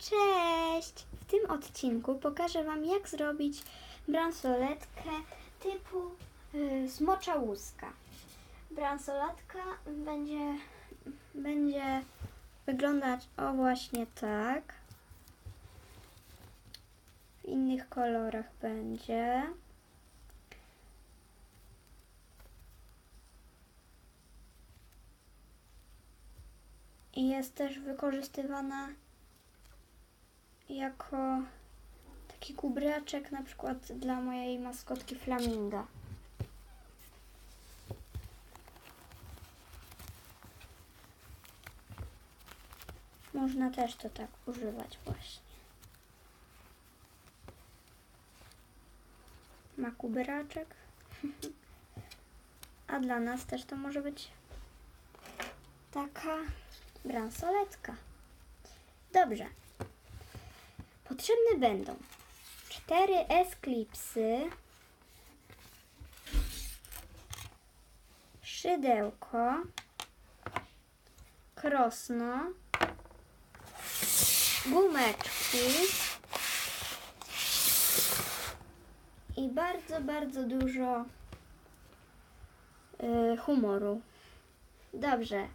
Cześć! W tym odcinku pokażę Wam, jak zrobić bransoletkę typu y, smocza łuska. Bransoletka będzie, będzie wyglądać o właśnie tak. W innych kolorach będzie. I jest też wykorzystywana jako taki kubraczek na przykład dla mojej maskotki flaminga. Można też to tak używać właśnie. Ma kubraczek. A dla nas też to może być taka bransoletka. Dobrze. Potrzebne będą cztery esklipsy, szydełko, krosno, gumeczki i bardzo, bardzo dużo y, humoru. Dobrze,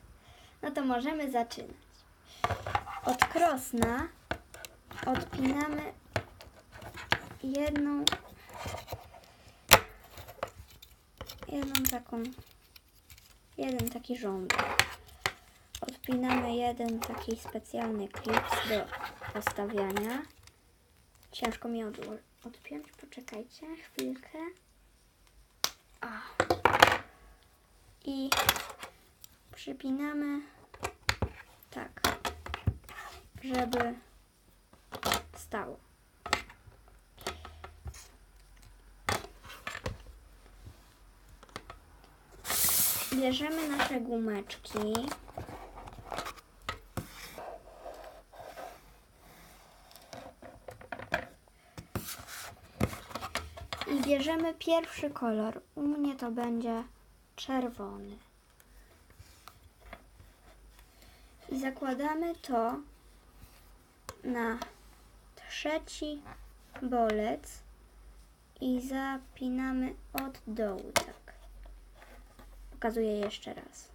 no to możemy zaczynać. Od krosna odpinamy jedną jedną taką jeden taki rządek. Odpinamy jeden taki specjalny klips do postawiania. Ciężko mi odło- odpiąć, poczekajcie chwilkę. O. I przypinamy tak, żeby stało. Bierzemy nasze gumeczki. I bierzemy pierwszy kolor. U mnie to będzie czerwony. I zakładamy to na trzeci bolec i zapinamy od dołu, tak. Pokazuję jeszcze raz.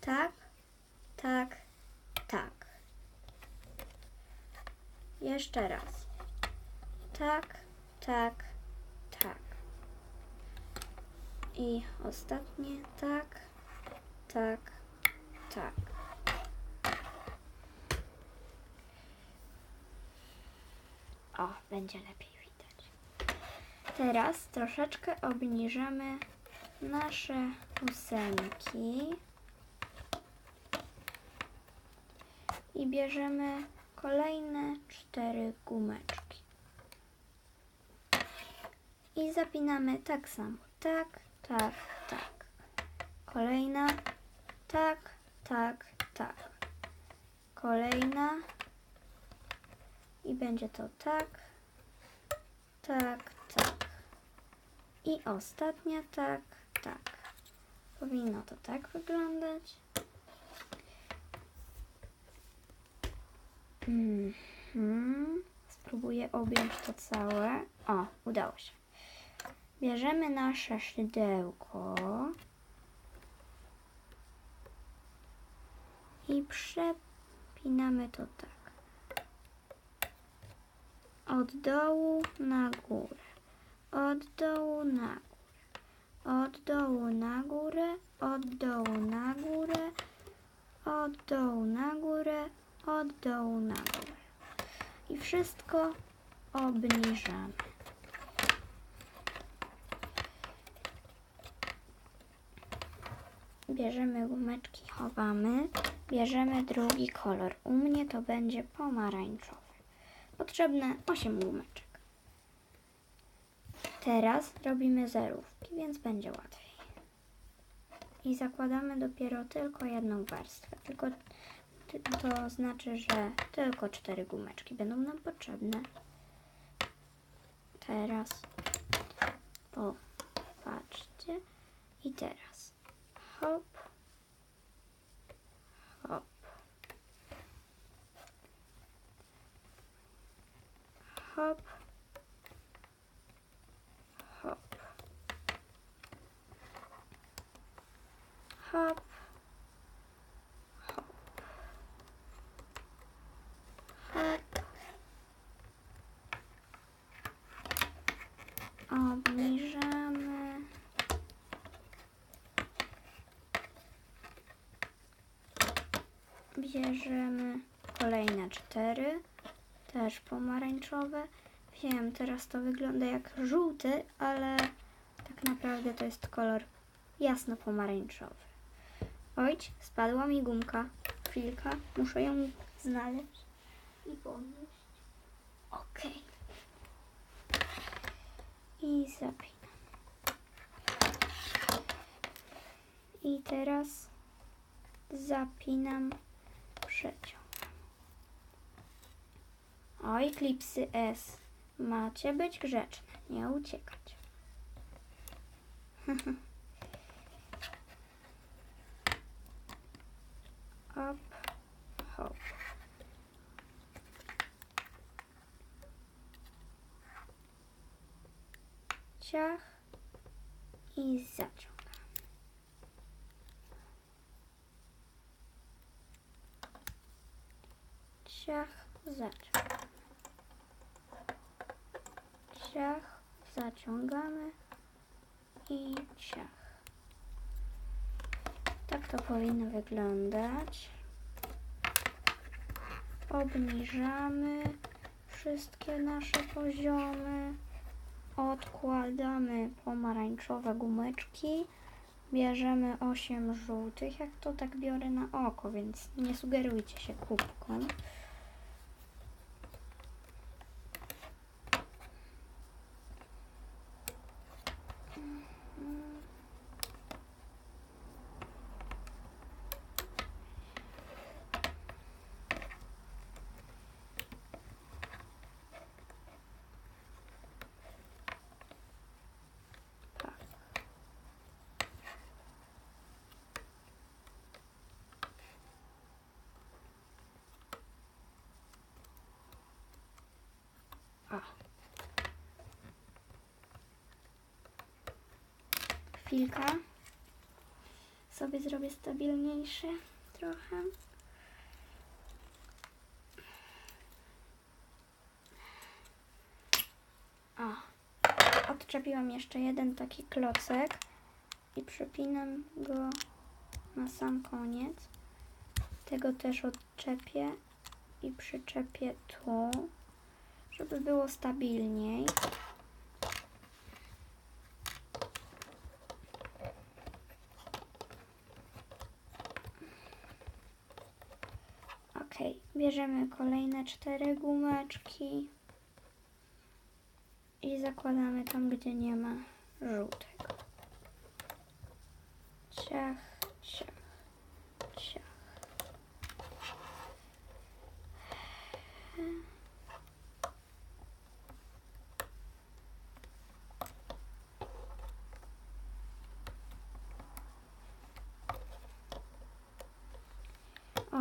Tak, tak, tak. Jeszcze raz. Tak, tak, tak. I ostatnie tak, tak, tak. O, będzie lepiej widać. Teraz troszeczkę obniżamy nasze ósemki i bierzemy kolejne cztery gumeczki. I zapinamy tak samo. Tak, tak, tak. Kolejna. Tak, tak, tak. Kolejna. I będzie to tak, tak, tak. I ostatnia tak, tak. Powinno to tak wyglądać. Mhm. Spróbuję objąć to całe. O, udało się. Bierzemy nasze szydełko i przepinamy to tak. Od dołu na górę. Od dołu na górę. Od dołu na górę. Od dołu na górę. Od dołu na górę. Od dołu na górę. I wszystko obniżamy. Bierzemy gumeczki, chowamy. Bierzemy drugi kolor. U mnie to będzie pomarańczowy. Potrzebne 8 gumeczek. Teraz robimy zerówki, więc będzie łatwiej. I zakładamy dopiero tylko jedną warstwę. Tylko ty- to znaczy, że tylko cztery gumeczki będą nam potrzebne. Teraz popatrzcie i teraz hop, hop, hop, hop, hop. Obniżamy. Bierzemy kolejne cztery, też pomarańczowe. Wiem, teraz to wygląda jak żółty, ale tak naprawdę to jest kolor jasno pomarańczowy. Ojcz, spadła mi gumka. Chwilka, muszę ją znaleźć i podnieść. Okej. I zapinam. I teraz zapinam przeciąg. Oj, klipsy S. Macie być grzeczne, nie uciekać. Hop, hop. Ciach i zaciągam. Ciach, zaciągamy. Ciach, zaciągamy i ciach. Tak to powinno wyglądać. Obniżamy wszystkie nasze poziomy. Odkładamy pomarańczowe gumeczki. Bierzemy 8 żółtych. Jak to tak biorę na oko, więc nie sugerujcie się kubką. Chwilka. Sobie zrobię stabilniejsze trochę. O. Odczepiłam jeszcze jeden taki klocek i przypinam go na sam koniec. Tego też odczepię i przyczepię tu, żeby było stabilniej. Bierzemy kolejne cztery gumeczki i zakładamy tam, gdzie nie ma żółtego. Ciach, ciach, ciach.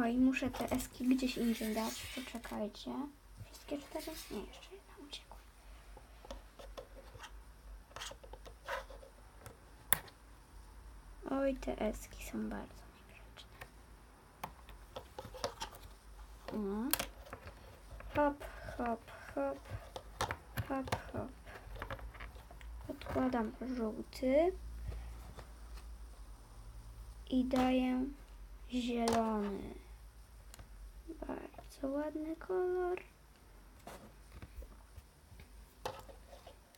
Oj, muszę te eski gdzieś indziej dać. Poczekajcie. Wszystkie cztery? Nie, jeszcze jedna uciekła. Oj, te eski są bardzo niegrzeczne. O. Hop, hop, hop, hop, hop. Odkładam żółty i daję zielony. Bardzo ładny kolor.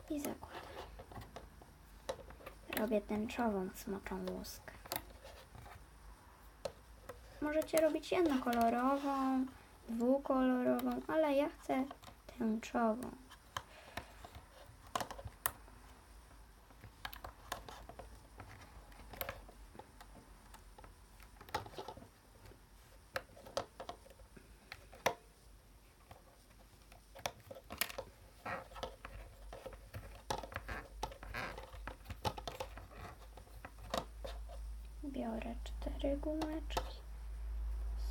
I zakładam. Robię tęczową smoczą łuskę. Możecie robić jednokolorową, dwukolorową, ale ja chcę tęczową. Biorę cztery gumeczki.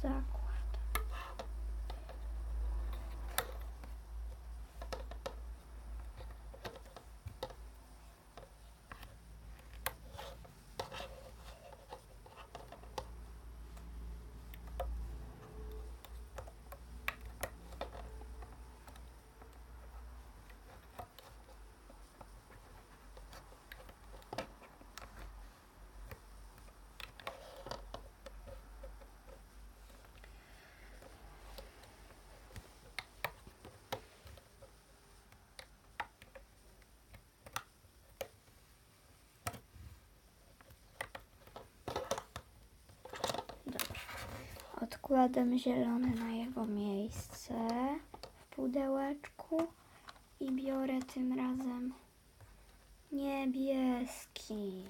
Zakładam. Kładę zielony na jego miejsce w pudełeczku i biorę tym razem niebieski.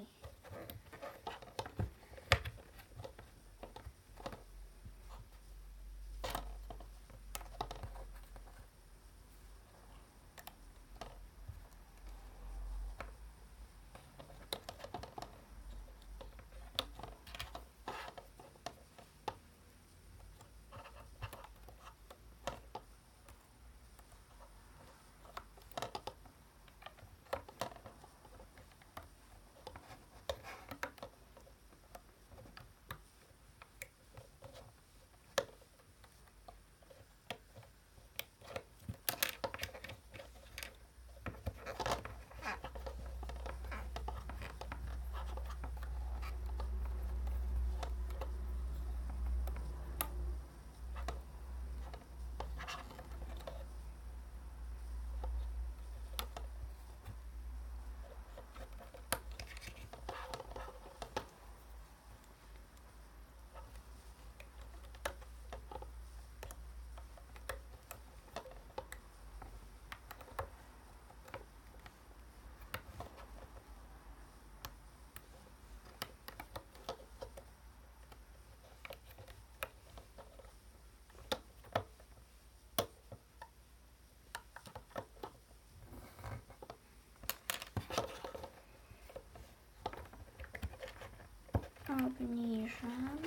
Obniżam.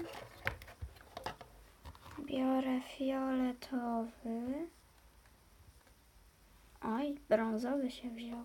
Biorę fioletowy. Oj, brązowy się wziął.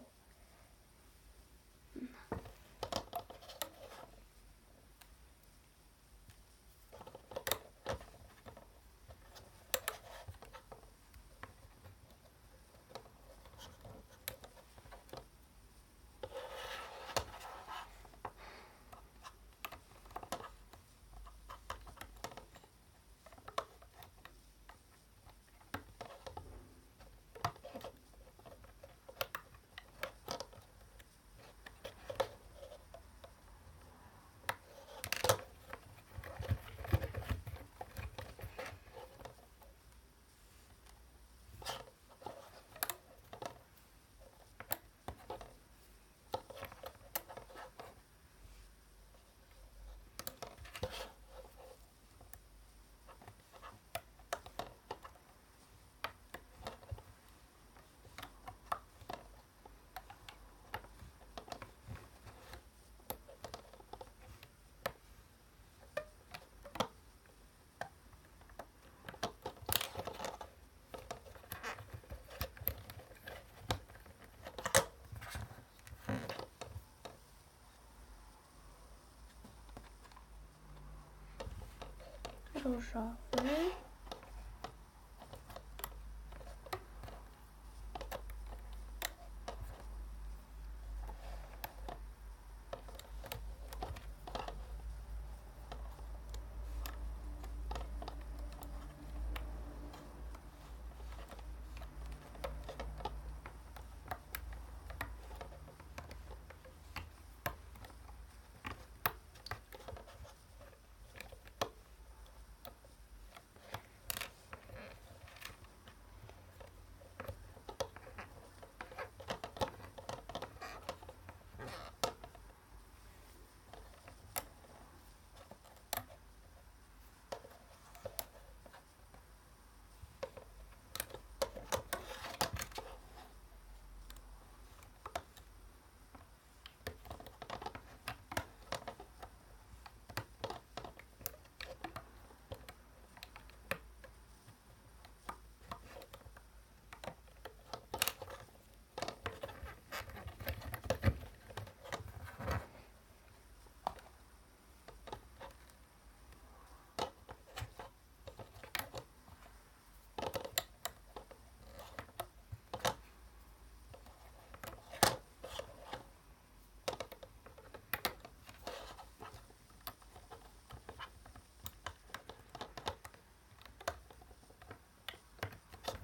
就是？啊嗯。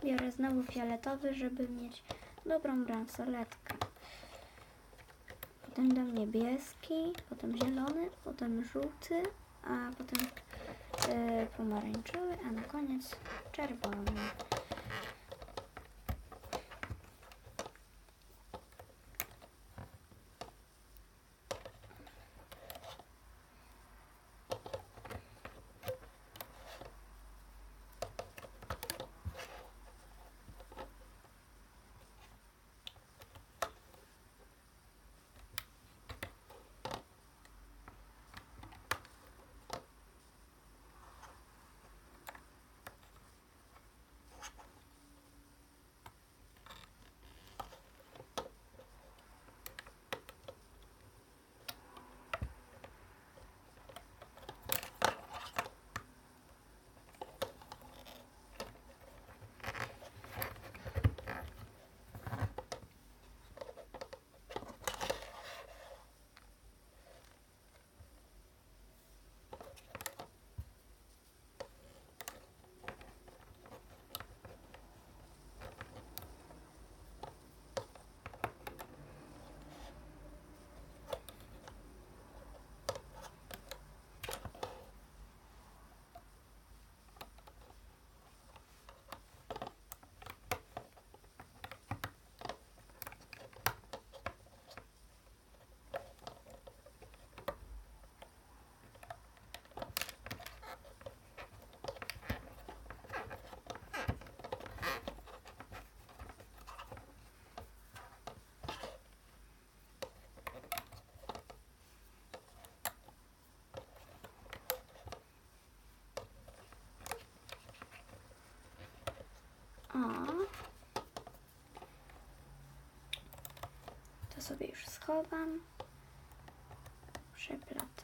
Biorę znowu fioletowy, żeby mieć dobrą bransoletkę. Potem dam niebieski, potem zielony, potem żółty, a potem y, pomarańczowy, a na koniec czerwony. Sobie już schowam. Przeplatam.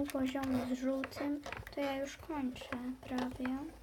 Pół poziomu z żółtym, to ja już kończę prawie.